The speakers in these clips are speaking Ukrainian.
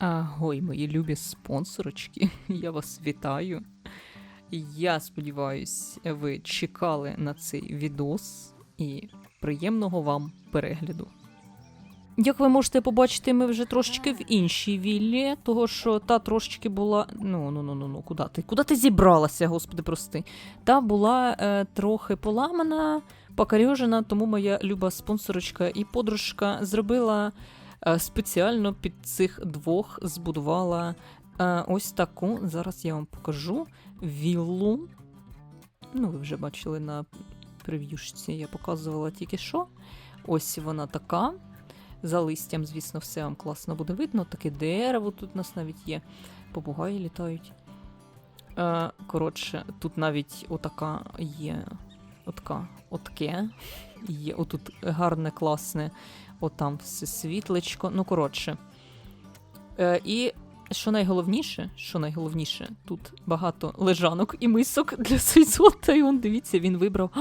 Агой, мої любі спонсорочки, я вас вітаю. Я сподіваюсь, ви чекали на цей відос і приємного вам перегляду. Як ви можете побачити, ми вже трошечки в іншій віллі, того що та трошечки була. Ну, ну, ну, ну, ну, куди ти? Куди ти зібралася, господи, прости? Та була е, трохи поламана, покарьожена, тому моя люба спонсорочка і подружка зробила спеціально під цих двох збудувала е, ось таку. Зараз я вам покажу віллу. Ну, ви вже бачили на прев'юшці, я показувала тільки що. Ось вона така. За листям, звісно, все вам класно буде видно. Таке дерево тут у нас навіть є. Попугаї літають. Е, коротше, тут навіть отака є. Отака, отке. Є отут гарне, класне, отам все світлечко. Ну, коротше. Е, і що найголовніше, що найголовніше, тут багато лежанок і мисок для Сейзота. І он, дивіться, він вибрав. А,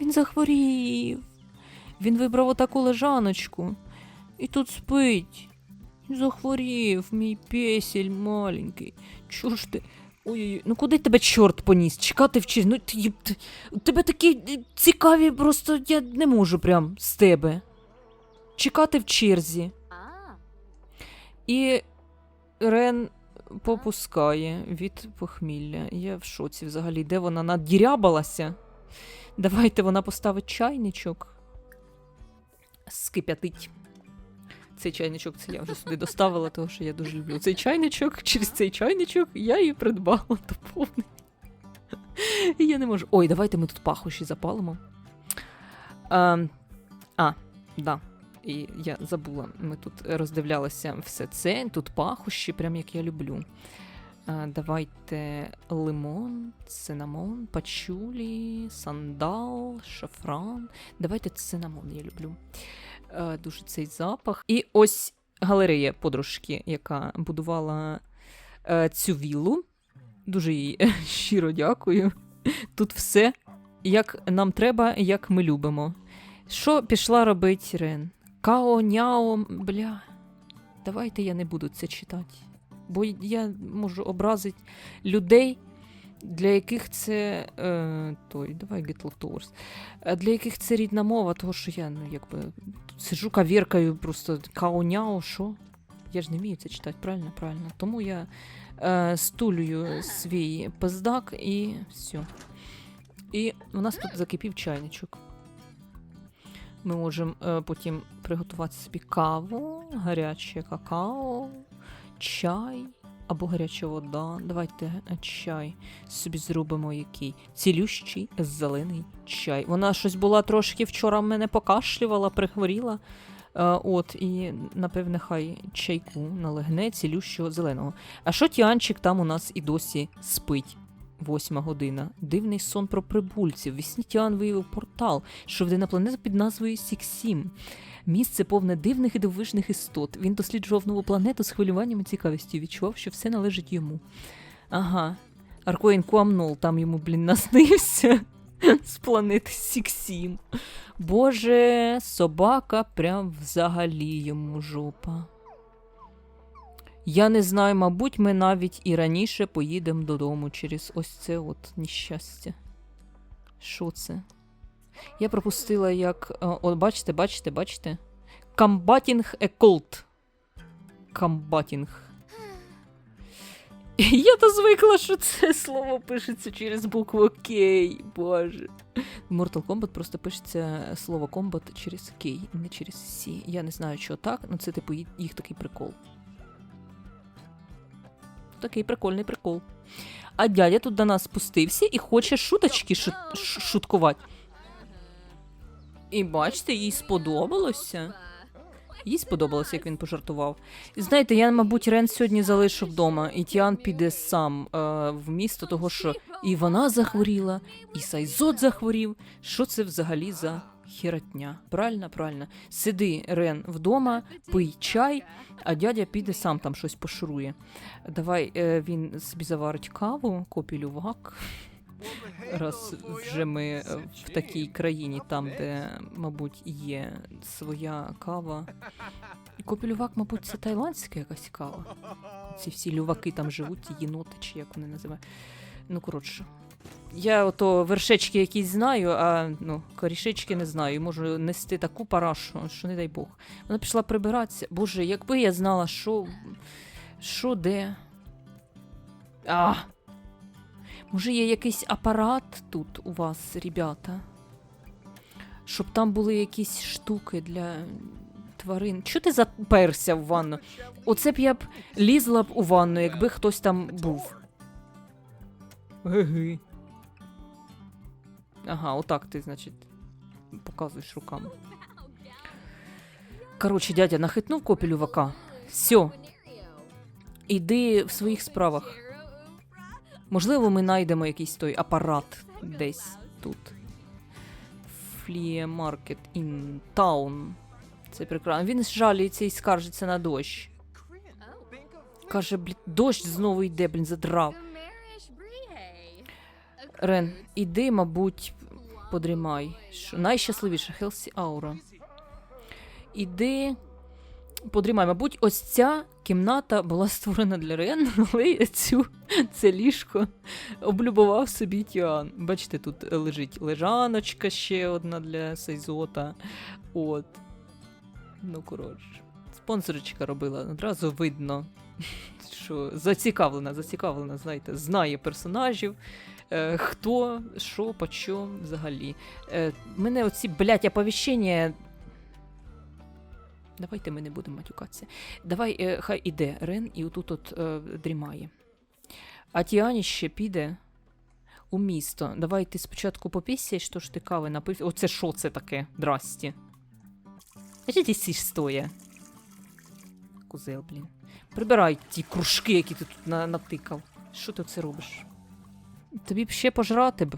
він захворів. Він вибрав отаку лежаночку. І тут спить. Захворів, мій песель маленький. Чого ж ти? Ой-ой, ну куди тебе чорт поніс? Чекати вчись. Ну ти, ти, тебе такі цікаві, просто я не можу прям з тебе. Чекати в черзі. І Рен попускає від похмілля. Я в шоці взагалі. Де вона надірябалася? Давайте вона поставить чайничок. Скип'ятить. Цей чайничок це я вже сюди доставила, тому що я дуже люблю цей чайничок. Через цей чайничок я її придбала до повний. І я не можу. Ой, давайте ми тут пахощі запалимо. А, а да. І я забула. Ми тут роздивлялися все це. Тут пахощі, прям як я люблю. А, давайте лимон, цинамон, пачулі, сандал, шафран. Давайте цинамон, я люблю. Е, дуже цей запах. І ось галерея подружки, яка будувала е, цю віллу. Дуже їй щиро дякую. Тут все як нам треба, як ми любимо. Що пішла робити Рен? Као, няо, бля. Давайте я не буду це читати. Бо я можу образити людей, для яких це. Е, той, давай Get Love Е, Для яких це рідна мова, того що я, ну, якби, сижу кавіркаю, просто као-няо, що? Я ж не вмію це читати, правильно? Правильно. Тому я е, стулюю свій пиздак і все. І у нас тут закипів чайничок. Ми можемо е, потім приготувати собі каву, гаряче какао, чай або гаряча вода. Давайте е, чай собі зробимо який. Цілющий зелений чай. Вона щось була трошки вчора мене покашлювала, прихворіла. Е, от, і, напевне, хай чайку налегне цілющого зеленого. А що Тіанчик там у нас і досі спить? Восьма година. Дивний сон про прибульців. Вісні Тіан виявив портал, що веде на планету під назвою Сіксім. Місце повне дивних і дивовижних істот. Він досліджував нову планету з хвилюванням і цікавістю, відчував, що все належить йому. Ага. Аркоїн Куамнол там йому, блін, наснився з планети Сіксім. Боже, собака прям взагалі йому жопа. Я не знаю, мабуть, ми навіть і раніше поїдемо додому через ось це от нещастя. Що це? Я пропустила як. е, О, бачите, бачите, бачите? Комбатінг еколт. Комбатінг. Я то звикла, що це слово пишеться через букву К. Боже. В Mortal Kombat просто пишеться слово комбат через К, не через Сі. Я не знаю, що так, але це типу їх такий прикол. Такий прикольний прикол. А дядя тут до нас спустився і хоче шуточки шу- шуткувати. І бачите, їй сподобалося. Їй сподобалося, як він пожартував. Знаєте, я, мабуть, Рен сьогодні залишу вдома, і Тіан піде сам е, в місто, того що і вона захворіла, і Сайзот захворів. Що це взагалі за херотня? Правильно, правильно. Сиди, Рен, вдома, пий чай, а дядя піде сам там щось пошурує. Давай е, він собі заварить каву, копілювак. Раз вже ми е, в такій країні, там, де, мабуть, є своя кава. Копілювак, мабуть, це тайландська якась кава. Ці всі люваки там живуть, ті єноти, чи як вони називають. Ну, коротше. Я ото вершечки якісь знаю, а ну, корішечки не знаю. І можу нести таку парашу, що не дай Бог. Вона пішла прибиратися. Боже, якби я знала, що. Що де. А! Може, є якийсь апарат тут у вас, ребята? Щоб там були якісь штуки для тварин. Чого ти заперся в ванну? Оце б я б лізла б у ванну, якби хтось там був. Геги. Ага, отак ти, значить, показуєш руками. Коротше, дядя нахитнув копілювака. Все, іди в своїх справах. Можливо, ми знайдемо якийсь той апарат десь тут. Market in Town. Це прекрасно. Він жаліється і скаржиться на дощ. Каже, блін, дощ знову йде, блін, задрав. Рен, іди, мабуть, подрімай. Що найщасливіша Хелсі Аура. Іди, подрімай. Мабуть, ось ця кімната була створена для Рен, але цю це ліжко облюбував собі Тіан. Бачите, тут лежить лежаночка ще одна для Сейзота. От. Ну, коротше. Спонсорочка робила, одразу видно, що зацікавлена, зацікавлена, знаєте, знає персонажів. Е, хто, що, по чому взагалі. Е, мене оці, блядь, оповіщення. Давайте ми не будемо матюкатися. Давай, е, хай іде Рен і отут от е, дрімає. А Тіані ще піде у місто. Давай ти спочатку попісяєш, що ж ти кави напився. Оце що це таке? Здрасті. А чи ти? Кузел, блін. Прибирай ті кружки, які ти тут на- натикав. Що ти це робиш? Тобі б ще пожрати б.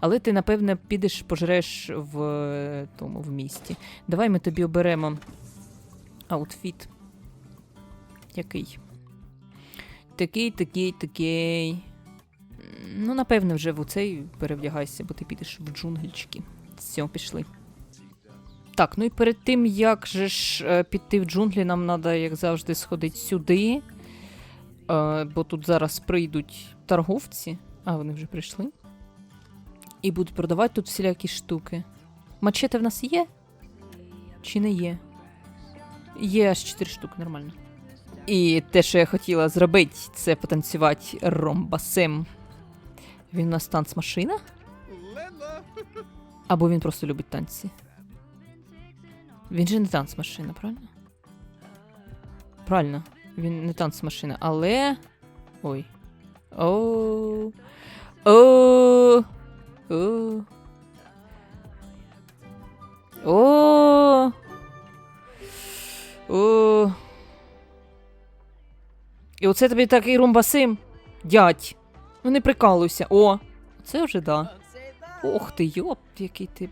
Але ти, напевне, підеш пожреш в е, тому в місті. Давай ми тобі оберемо аутфіт. Який? Такий, такий, такий. Ну, напевне, вже в оцей перевдягайся, бо ти підеш в джунглічки. Все, пішли. Так, ну і перед тим, як же ж е, піти в джунглі, нам треба, як завжди, сходити сюди. Е, бо тут зараз прийдуть торговці. А, вони вже прийшли. І будуть продавати тут всілякі штуки. Мачете в нас є? Чи не є? Є аж 4 штуки, нормально. І те, що я хотіла зробити, це потанцювати ромбасем. Він у нас танцмашина? Або він просто любить танці. Він же не танцмашина, правильно? Правильно, він не танцмашина, але. Ой. О. оце тобі такий румбасим. Дядь. Ну не прикалуйся. О. Це вже да. Ох ти, йоп, який ти.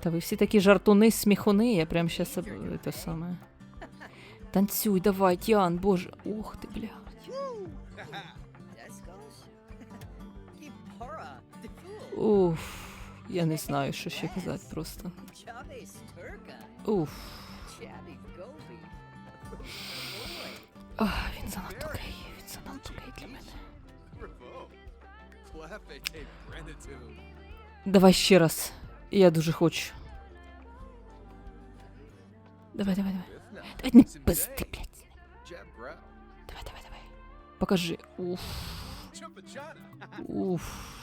Та ви всі такі жартуни, сміхуни, я прям щас те саме. Танцюй, давай, Тіан, боже. Ох ти, блядь. Уф. Я не знаю, що ще казати просто. Уф. Ах, він занадто гей, він занадто гей для мене. Давай ще раз. Я дуже хочу. Давай, давай, давай. Давай не пизди, блядь. Давай, давай, давай. Покажи. Уф. Уф.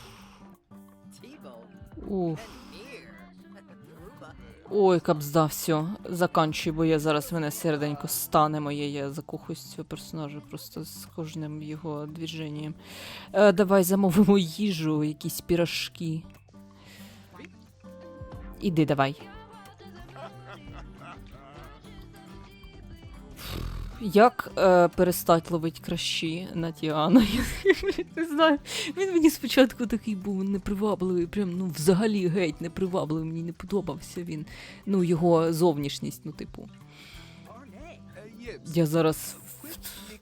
Уф. Ой, кабзда, все. Заканчуй, бо я зараз мене серденько стане моє, я закохуюсь цього персонажа просто з кожним його движенням. Е, давай замовимо їжу, якісь пірожки. Іди давай. Як е, перестать ловити кращі на Тіану? Я не знаю. Він мені спочатку такий був непривабливий, прям ну взагалі геть непривабливий, мені не подобався він. Ну, його зовнішність, ну, типу. Я зараз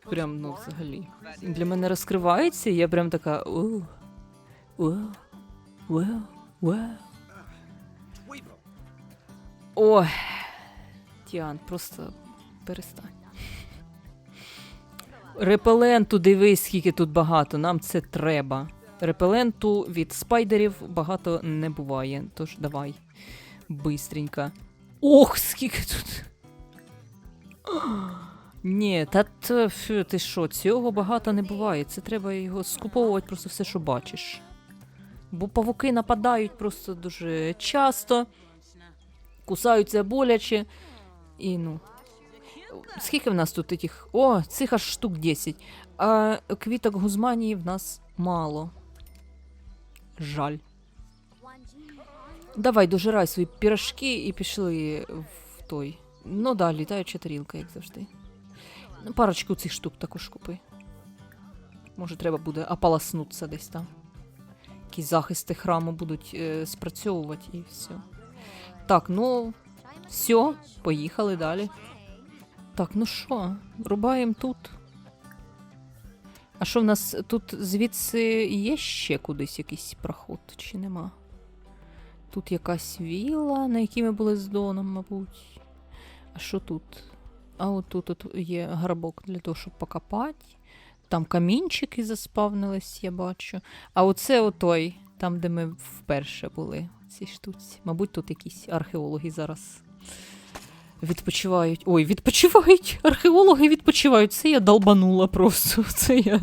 прям, ну, взагалі. Для мене розкривається, і я прям така. О, о, Well, well. Ой. Тіан, просто перестань. Репеленту, дивись, скільки тут багато. Нам це треба. Репеленту від спайдерів багато не буває. Тож давай. Бистренько. Ох, скільки тут. Ні, та фу, ти що, цього багато не буває. Це треба його скуповувати просто все, що бачиш. Бо павуки нападають просто дуже часто, кусаються боляче. І ну. Скільки в нас тут таких? О, цих аж штук 10. А квіток гузманії в нас мало. Жаль. Давай, дожирай свої пірожки і пішли в той. Ну да, літаюча тарілка, як завжди. Ну, Парочку цих штук також купи. Може, треба буде ополоснутися десь там. Якісь захисти храму будуть е, спрацьовувати і все. Так, ну, все, поїхали далі. Так, ну що, рубаємо тут. А що в нас тут звідси є ще кудись якийсь проход, чи нема? Тут якась вілла, на якій ми були з Доном, мабуть. А що тут? А от тут от є гарбок для того, щоб покопати. Там камінчики заспавнились, я бачу. А оце отой, там, де ми вперше були, в цій штуці. Мабуть, тут якісь археологи зараз відпочивають. Ой, відпочивають! Археологи відпочивають. Це я долбанула просто. Це я.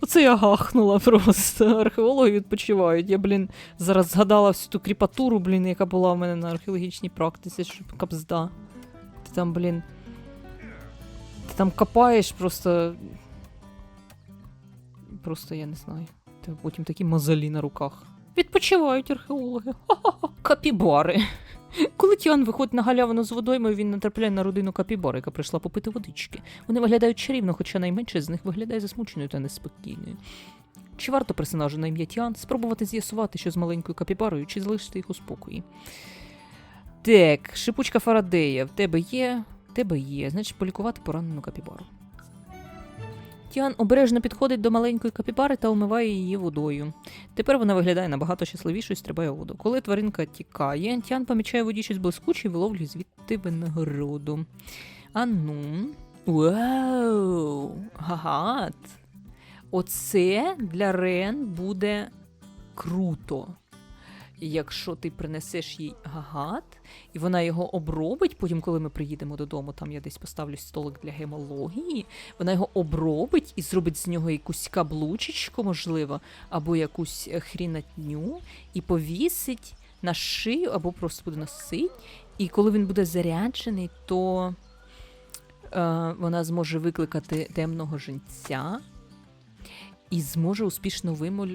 Оце я гахнула просто. Археологи відпочивають. Я, блін, зараз згадала всю ту кріпатуру, блін, яка була в мене на археологічній практиці, що капзда. Ти там, блін. Ти там копаєш просто. Просто я не знаю. Ти потім такі мозолі на руках. Відпочивають археологи. Ха-ха-ха. Капібари. Коли Тіан виходить на галявину з водоймою, він натрапляє на родину капібар, яка прийшла попити водички. Вони виглядають чарівно, хоча найменше з них виглядає засмученою та неспокійною. Чи варто персонажу на ім'я Тіан спробувати з'ясувати, що з маленькою капібарою, чи залишити їх у спокої? Так, шипучка Фарадея, в тебе є? В тебе є. Значить, полікувати поранену капібару. Тіан обережно підходить до маленької капібари та умиває її водою. Тепер вона виглядає набагато щасливішою і стрибає у воду. Коли тваринка тікає, Тіан помічає воді щось блискуче і виловлює звідти винагороду. А ну. Вау! Гагат! Оце для Рен буде круто. Якщо ти принесеш їй гагат, і вона його обробить, потім, коли ми приїдемо додому, там я десь поставлю столик для гемології, вона його обробить і зробить з нього якусь каблучечку, можливо, або якусь е, хрінатню, і повісить на шию, або просто буде носить. І коли він буде заряджений, то е, вона зможе викликати темного жінця і зможе успішно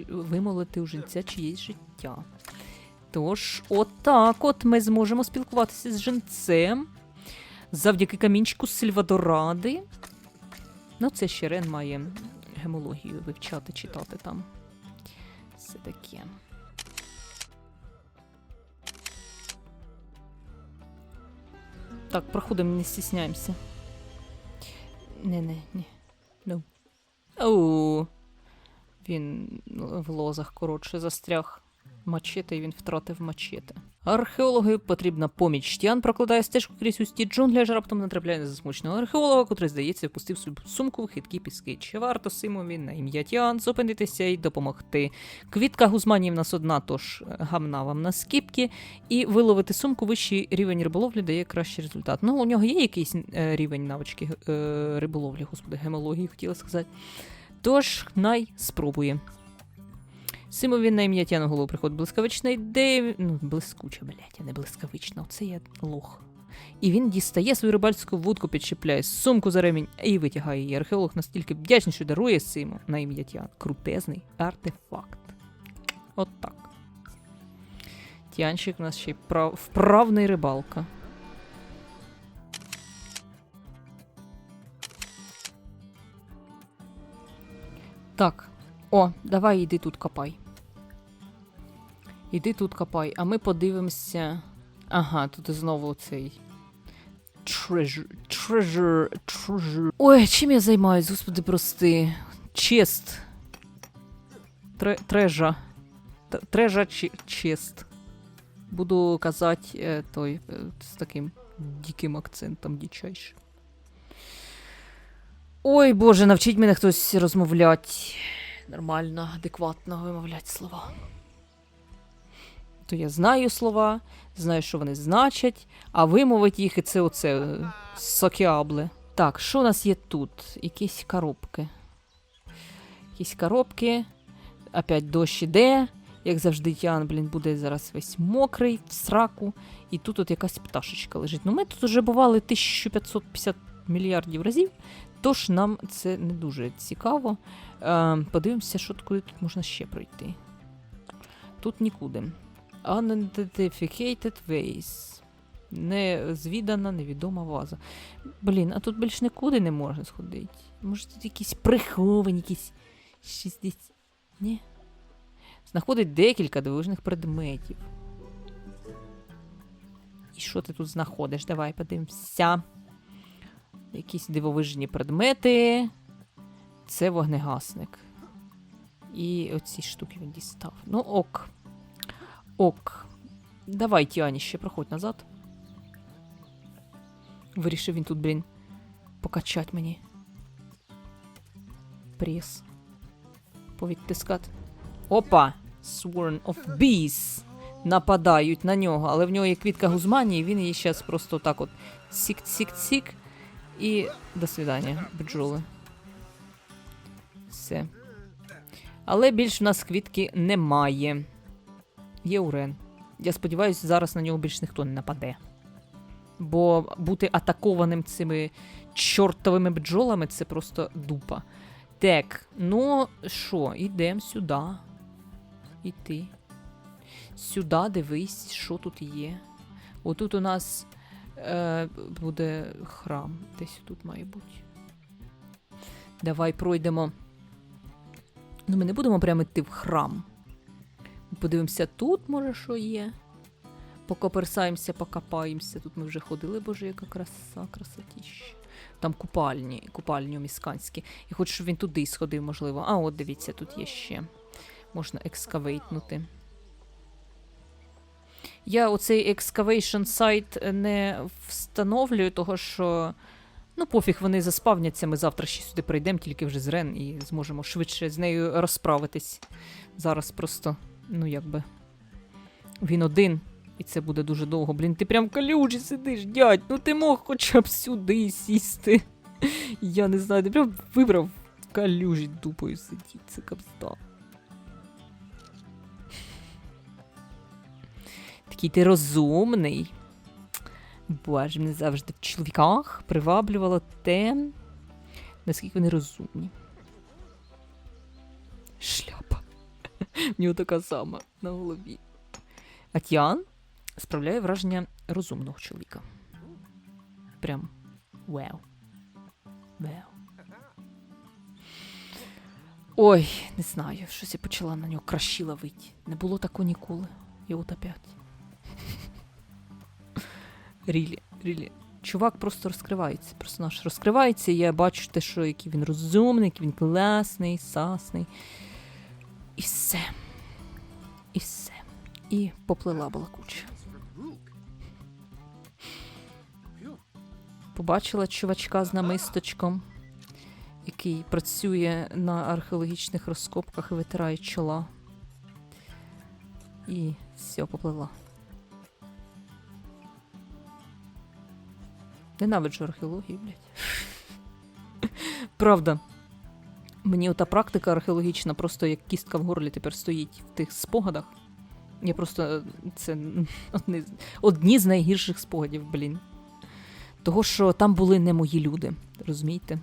вимолити у жінця чиєсь життя. Тож, отак от ми зможемо спілкуватися з жінцем завдяки камінчику Сильвадоради. Ну, це ще Рен має гемологію вивчати, читати там. Все таке. Так, проходимо, не стісняємося. Не-не, ні. Ну. Оу. Він в лозах, коротше, застряг мачете, і він втратив мачете. Археологи потрібна поміч. Тіан прокладає стежку крізь усті джунглі, аж раптом натрапляє на засмученого археолога, котрий, здається, впустив свою сумку в хиткі піски. Чи варто Симові на ім'я Тіан зупинитися і допомогти? Квітка гузманів нас одна, тож е, гамна вам на скіпки, і виловити сумку вищий рівень риболовлі дає кращий результат. Ну, у нього є якийсь е, рівень навички е, риболовлі, господи, гемології, хотіла сказати. Тож, най спробує. Симові на ім'я Тяну голову приходить блискавична ідея. Ну, блискуча, блядь, а не блискавична. Оце я лох. І він дістає свою рибальську вудку, підчіпляє сумку за ремінь і витягає її. Археолог настільки вдячний, що дарує Симу на ім'я Тян. Крутезний артефакт. От так. Тянчик у нас ще й прав... вправний рибалка. Так. О, давай іди тут копай. Іди тут копай, а ми подивимося. Ага, тут знову цей. Treasure, treasure, treasure. Ой, чим я займаюсь, господи, прости. Чест. Тре, трежа. трежа чест. Буду казати е, той е, з таким диким акцентом дичайшим. Ой, Боже, навчіть мене хтось розмовляти. Нормально, адекватно вимовляти слова. То я знаю слова, знаю, що вони значать, а вимовити їх і це оце е, сокіабле. Так, що у нас є тут? Якісь коробки. Якісь коробки. Опять дощ іде. Як завжди, Тіан, блін, буде зараз весь мокрий в сраку. І тут от якась пташечка лежить. Ну, ми тут вже бували 1550 мільярдів разів, тож нам це не дуже цікаво. Е, подивимося, що куди тут можна ще пройти. Тут нікуди. Unidentified ways. Незвідана, невідома ваза. Блін, а тут більш нікуди не можна сходити. Може, тут якісь приховані, якісь 60. Ні. Знаходить декілька дивовижних предметів. І що ти тут знаходиш? Давай подивимося. Якісь дивовижні предмети. Це вогнегасник. І оці штуки він дістав. Ну, ок. Ок. Давай, Тіані, ще проходь назад. Вирішив він тут, блін, покачать мені. Прес. Повідтискати. Опа! Swarm of Bees. Нападають на нього, але в нього є квітка гузмані, і він її зараз просто так от сік-сік-сік. І до свидання, бджоли. Все. Але більш в нас квітки немає. Є урен. Я сподіваюся, зараз на нього більш ніхто не нападе. Бо бути атакованим цими чортовими бджолами це просто дупа. Так, ну що, йдемо сюди. Іти. Сюди дивись, що тут є. Отут у нас е, буде храм. Десь тут має бути. Давай пройдемо. Ну, ми не будемо прямо йти в храм. Подивимося, тут, може, що є. Покоперсаємося, покопаємося. Тут ми вже ходили, боже, яка краса, красотіща. Там купальні, купальні місканські. І хочу, щоб він туди сходив, можливо. А, от дивіться, тут є ще. Можна екскавейтнути. Я оцей excavation сайт не встановлюю, того що. Ну, пофіг, вони заспавняться. Ми завтра ще сюди прийдемо, тільки вже з Рен, і зможемо швидше з нею розправитись. Зараз просто, ну якби. Він один, і це буде дуже довго. Блін, ти прям калюжі сидиш, дядь. Ну ти мог хоча б сюди сісти. Я не знаю, ти прям вибрав калюжі дупою сидіти, це капста. Такий ти розумний. Боже, мене завжди в чоловіках приваблювало те, наскільки вони розумні. Шляпа. В нього така сама на голові. А Тіан справляє враження розумного чоловіка. Прям вау. Вау. Ой, не знаю, щось я почала на нього кращі ловити. Не було такого ніколи. І от опять. Рілі, рілі. Чувак просто розкривається. Персонаж розкривається, і я бачу те, що який він розумний, який він класний, сасний. І все. І все. І поплила балакуча. Побачила чувачка з намисточком, який працює на археологічних розкопках і витирає чола. І все, поплила. Ненавиджу археологію, блядь. Правда. Мені ота практика археологічна просто як кістка в горлі тепер стоїть в тих спогадах. Я просто е, це одні, одні з найгірших спогадів, блін. Того, що там були не мої люди, розумієте?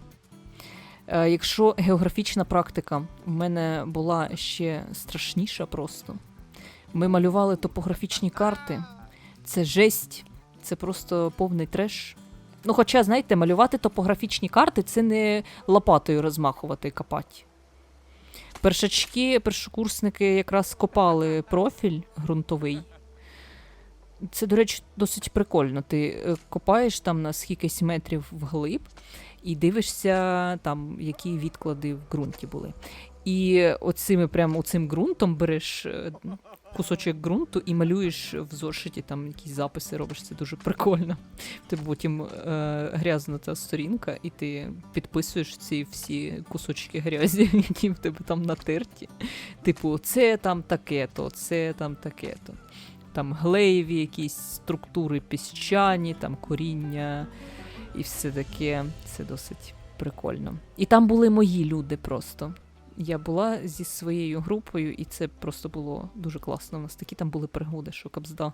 Е, якщо географічна практика в мене була ще страшніша просто. Ми малювали топографічні карти. Це жесть, це просто повний треш. Ну, хоча, знаєте, малювати топографічні карти це не лопатою розмахувати і копати. Першачки, першокурсники якраз копали профіль ґрунтовий. Це, до речі, досить прикольно. Ти е, копаєш там на скількись метрів вглиб і дивишся, там, які відклади в ґрунті були. І оцими прямо оцим ґрунтом береш е, кусочок ґрунту і малюєш в зошиті, там якісь записи робиш. Це дуже прикольно. Тебе потім е, грязна та сторінка, і ти підписуєш ці всі кусочки грязі, які в тебе там натерті. Типу, це там таке-то, це там таке-то. Там глеєві якісь структури піщані, там коріння і все таке. Це досить прикольно. І там були мої люди просто. Я була зі своєю групою, і це просто було дуже класно. У нас такі там були пригоди, що кабзда.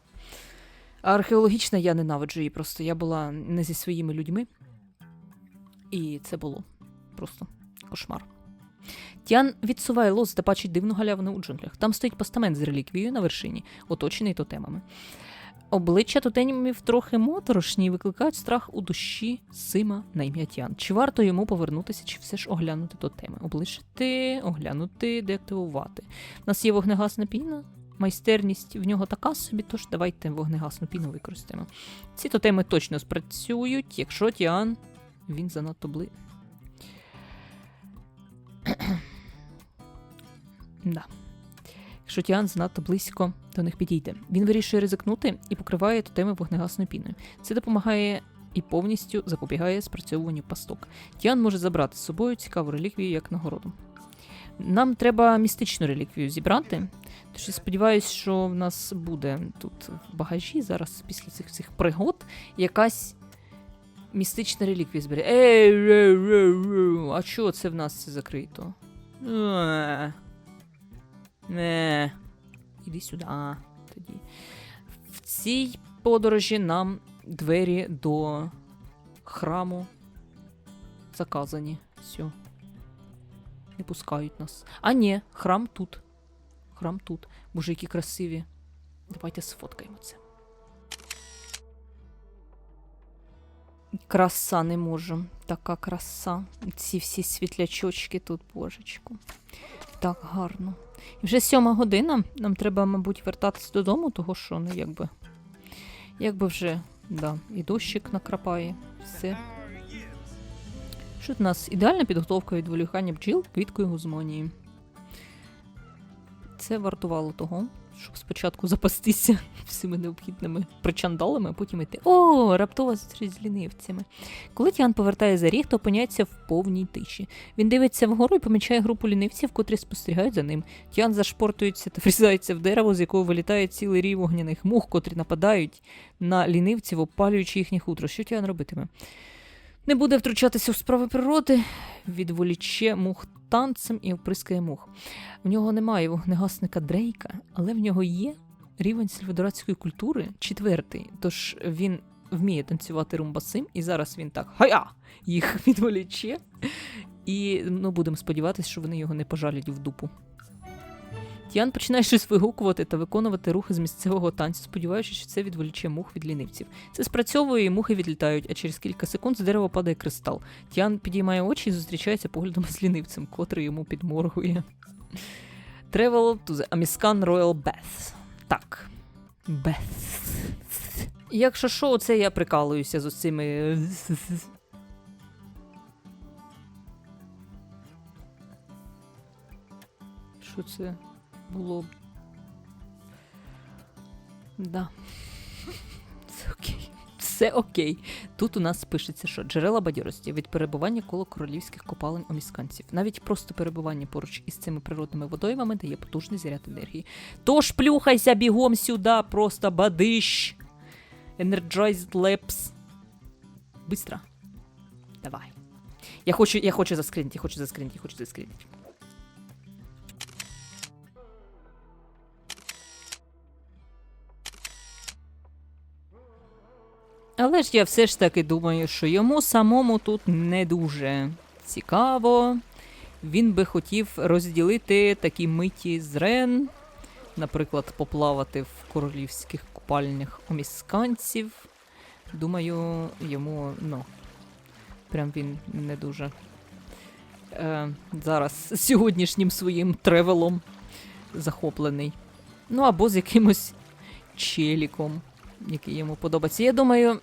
А археологічна я ненавиджу її просто. Я була не зі своїми людьми. І це було просто кошмар. Тіан відсуває лос та бачить дивну галявину у джунглях. Там стоїть постамент з реліквією на вершині, оточений тотемами. Обличчя тотемів трохи моторошні і викликають страх у душі Сима на ім'я Тіан. Чи варто йому повернутися, чи все ж оглянути тотеми? Облишити, оглянути, деактивувати. У нас є вогнегасна піна, майстерність в нього така собі, тож давайте вогнегасну піну використаємо. Ці тотеми точно спрацюють, якщо Тіан він занадто бли. да. Якщо Тіан занадто близько до них підійде. Він вирішує ризикнути і покриває тотеми вогнегасною піною. Це допомагає і повністю запобігає спрацьовуванню пасток. Тіан може забрати з собою цікаву реліквію як нагороду. Нам треба містичну реліквію зібрати. Тож я сподіваюся, що в нас буде тут в багажі зараз після цих всіх пригод якась містична реліквія збере. Ей, а чого це в нас це закрито? Не. Іди сюди. А, тоді. В цій подорожі нам двері до храму заказані. Все. Не пускають нас. А ні, храм тут. Храм тут. Боже, які красиві. Давайте сфоткаємо це. Краса не можу. Така краса. Ці всі світлячочки тут, божечку. Так гарно. І вже сьома година. Нам треба, мабуть, вертатися додому, того що, ну, якби. Якби вже, да, і дощик накрапає. Все. Що у нас? Ідеальна підготовка від волюхання бджіл квіткою гузмонії. Це вартувало того, щоб спочатку запастися всіми необхідними причандалами, а потім йти. О, раптова зустріч з лінивцями. Коли Тіан повертає за ріг, то опиняється в повній тиші. Він дивиться вгору і помічає групу лінивців, котрі спостерігають за ним. Тіан зашпортується та врізається в дерево, з якого вилітає цілий рій вогняних мух, котрі нападають на лінивців, опалюючи їхнє хутро. Що Тіан робитиме? Не буде втручатися в справи природи, відволіче мух танцем і оприскає мух. В нього немає вогнегасника Дрейка, але в нього є рівень сільвадоратської культури четвертий. Тож він вміє танцювати румбасим, і зараз він так хая! їх відволіче. І ну, будемо сподіватися, що вони його не пожалять в дупу. Тіан починає щось вигукувати та виконувати рухи з місцевого танцю, сподіваючись, що це відволіче мух від лінивців. Це спрацьовує, і мухи відлітають, а через кілька секунд з дерева падає кристал. Тіан підіймає очі і зустрічається поглядом з лінивцем, котрий йому підморгує. Travel to the Amiscan Royal Bath. Так. Bath. Якщо що, це я прикалуюся з цими. Що це було? Да. Все окей. Все окей. Тут у нас пишеться, що джерела бадьорості від перебування коло королівських копалень омісканців. Навіть просто перебування поруч із цими природними водоймами дає потужний заряд енергії. Тож плюхайся бігом сюди, просто бадиш. Energized Labs. Быстро. Давай. Я хочу, я хочу заскрінити, я хочу заскрінити, я хочу заскрінити. Але ж я все ж таки думаю, що йому самому тут не дуже цікаво. Він би хотів розділити такі миті з Рен, наприклад, поплавати в королівських купальнях омісканців. Думаю, йому, ну, прям він не дуже е, зараз сьогоднішнім своїм тревелом захоплений. Ну, або з якимось челіком, який йому подобається. Я думаю,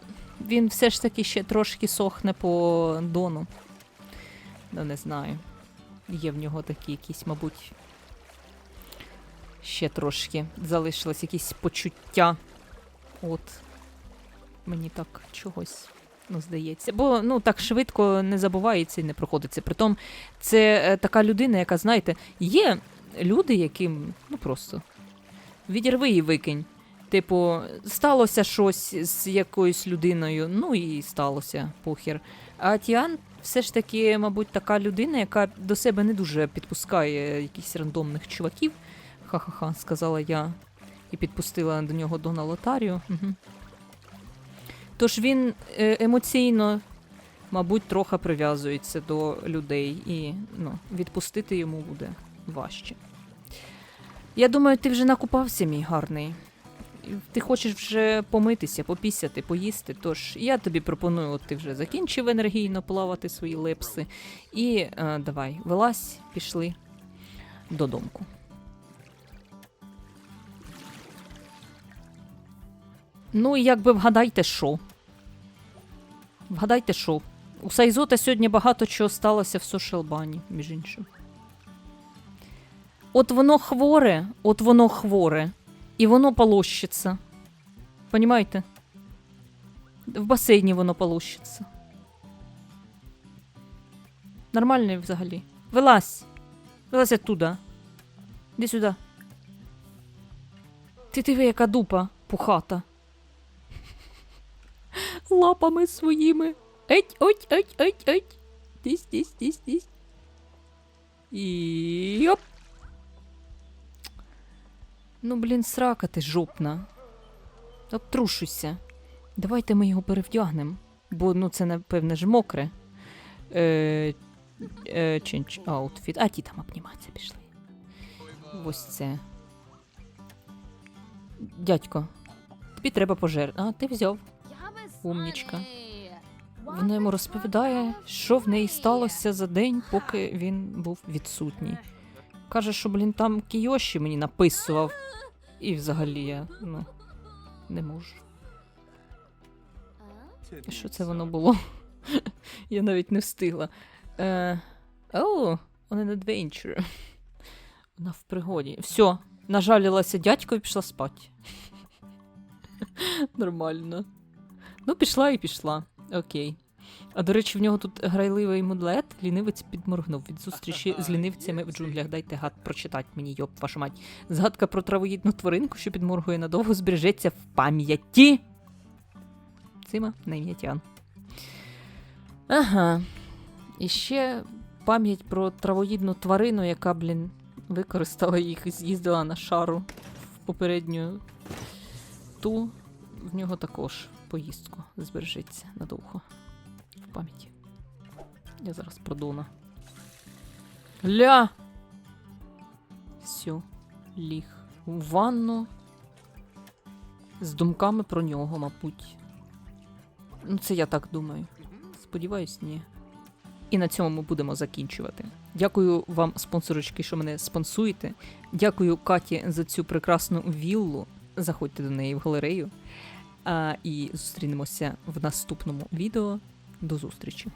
він все ж таки ще трошки сохне по дону. Ну, не знаю. Є в нього такі якісь, мабуть. Ще трошки залишилось якісь почуття. От. Мені так чогось ну, здається. Бо ну, так швидко не забувається і не проходиться. Притом, це е, така людина, яка, знаєте, є люди, яким ну просто відірви і викинь. Типу, сталося щось з якоюсь людиною, ну і сталося похір. А Тіан все ж таки, мабуть, така людина, яка до себе не дуже підпускає якихось рандомних чуваків. Ха-ха-ха, сказала я і підпустила до нього Дона Лотарію. Угу. Тож він е, емоційно, мабуть, трохи прив'язується до людей, і ну, відпустити йому буде важче. Я думаю, ти вже накупався, мій гарний. Ти хочеш вже помитися, попісяти, поїсти. Тож я тобі пропоную, от ти вже закінчив енергійно плавати свої лепси. І е, давай, вилазь, пішли додомку. Ну і якби вгадайте, що? Вгадайте, що? У Сайзота сьогодні багато чого сталося в сошелбані, між іншим. От воно хворе, от воно хворе, і воно полощиться. Понімаєте? В басейні воно полощиться. Нормальний взагалі. Вилазь. Вилазь оттуда. Іди сюди. Ти диви, яка дупа пухата. Лапами своїми. Еть, оть, еть, еть, еть. Дись, дись, дись, дись. І йоп. Ну, блін, срака ти жопна. Обтрушуйся. Давайте ми його перевдягнемо. Бо ну це, напевне, ж мокре. Е, е, change outfit. А ті там обніматися пішли. Ось це. Дядько, тобі треба пожер. А, ти взяв. Умнічка. Вона йому розповідає, що в неї сталося за день, поки він був відсутній. Каже, що, блін, там Кіоші мені написував. І взагалі я ну, не можу. Що це воно було? я навіть не встигла. Е, О, on an adventure. Вона в пригоді. Все, нажалілася дядько і пішла спати. Нормально. Ну, пішла і пішла. Окей. А до речі, в нього тут грайливий мудлет, лінивець підморгнув від зустрічі з лінивцями в джунглях. Дайте гад прочитати мені, йоп, вашу мать. Згадка про травоїдну тваринку, що підморгує надовго, збережеться в пам'яті. Цима на. Ага. І ще пам'ять про травоїдну тварину, яка, блін, використала їх і з'їздила на шару в попередню ту. В нього також поїздку збережеться надовго пам'яті. Я зараз про Дона. Ля! Все, ліг у ванну. З думками про нього, мабуть. Ну, це я так думаю. Сподіваюсь, ні. І на цьому ми будемо закінчувати. Дякую вам, спонсорочки, що мене спонсуєте. Дякую Каті за цю прекрасну віллу. Заходьте до неї в галерею. А, і зустрінемося в наступному відео. До зустрічі!